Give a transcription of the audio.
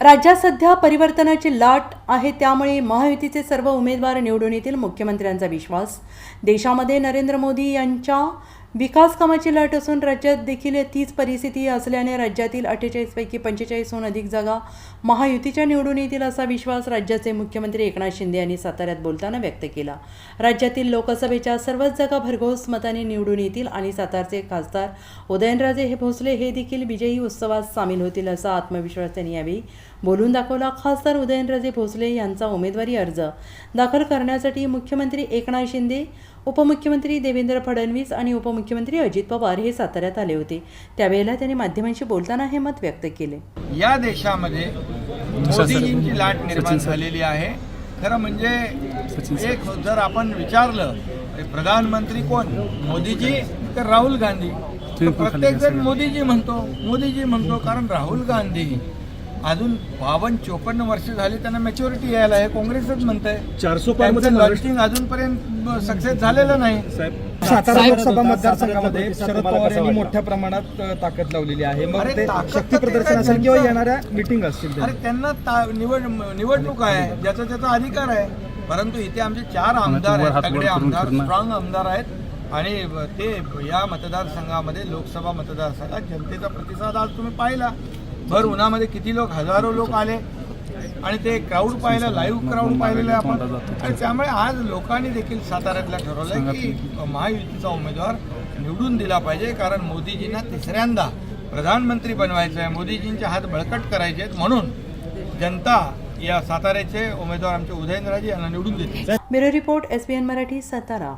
राज्यात सध्या परिवर्तनाची लाट आहे त्यामुळे महायुतीचे सर्व उमेदवार निवडून येतील मुख्यमंत्र्यांचा विश्वास. देशामध्ये नरेंद्र मोदी यांच्या विकास कामाची लाट असून राज्यात देखील तीच परिस्थिती असल्याने राज्यातील अठ्ठेचाळीसपैकी पंचेचाळीसहून अधिक जागा महायुतीच्या निवडून येतील असा विश्वास राज्याचे मुख्यमंत्री एकनाथ शिंदे यांनी साताऱ्यात बोलताना व्यक्त केला. राज्यातील लोकसभेच्या सर्वच जागा भरघोस मताने निवडून येतील आणि सातारचे खासदार उदयनराजे हे भोसले हे देखील विजयी उत्सवात सामील होतील असा आत्मविश्वास त्यांनी यावेळी बोलून दाखवला. खासदार उदयनराजे भोसले यांचा उमेदवारी अर्ज दाखल करण्यासाठी मुख्यमंत्री एकनाथ शिंदे उपमुख्यमंत्री देवेंद्र फडणवीस आणि उपमुख्यमंत्री अजित पवार हे साताऱ्यात आले होते. त्यावेळेला त्यांनी माध्यमांशी बोलताना हे मत व्यक्त केले. या देशामध्ये मोदीजींची लाट निर्माण झालेली आहे. खरं म्हणजे एक जर आपण विचारलं प्रधानमंत्री कोण? मोदीजी तर राहुल गांधी? प्रत्येक जण मोदीजी म्हणतो. मोदीजी म्हणतो कारण राहुल गांधी अजून बावन्न चोपन्न वर्ष झाली त्यांना मॅच्युरिटी यायला आहे. काँग्रेसच पारमध्ये त्यांचं लॉन्चिंग अजूनपर्यंत सक्सेस झालेलं नाही. सातारा लोकसभा मतदारसंघामध्ये शरद पवार यांनी मोठ्या प्रमाणात ताकद लावली आहे. मग ते शक्ती प्रदर्शन असेल किंवा येणाऱ्या मिटिंग असतील. अरे त्यांना ता- निवड निवडणूक आहे. ज्याचा त्याचा अधिकार आहे. परंतु इथे आमचे चार आमदार आहेत. तगडे आमदार स्ट्रॉंग आमदार आहेत. आणि ते या मतदारसंघामध्ये लोकसभा मतदारसंघात जनतेचा प्रतिसाद आज तुम्ही पाहिला. भर उन्हामध्ये किती लोक हजारो लोक आले आणि ते क्राऊड पाहिलं लाईव्ह क्राऊड पाहिलेलं आहे आपण. आणि त्यामुळे आज लोकांनी देखील साताऱ्यातल्या ठरवलंय की महायुतीचा उमेदवार निवडून दिला पाहिजे कारण मोदीजींना तिसऱ्यांदा प्रधानमंत्री बनवायचं आहे मोदीजींचे हात बळकट करायचे आहेत म्हणून जनता या साताऱ्याचे उमेदवार आमचे उदयनराजे यांना निवडून देते bureau report S B N Marathi Satara.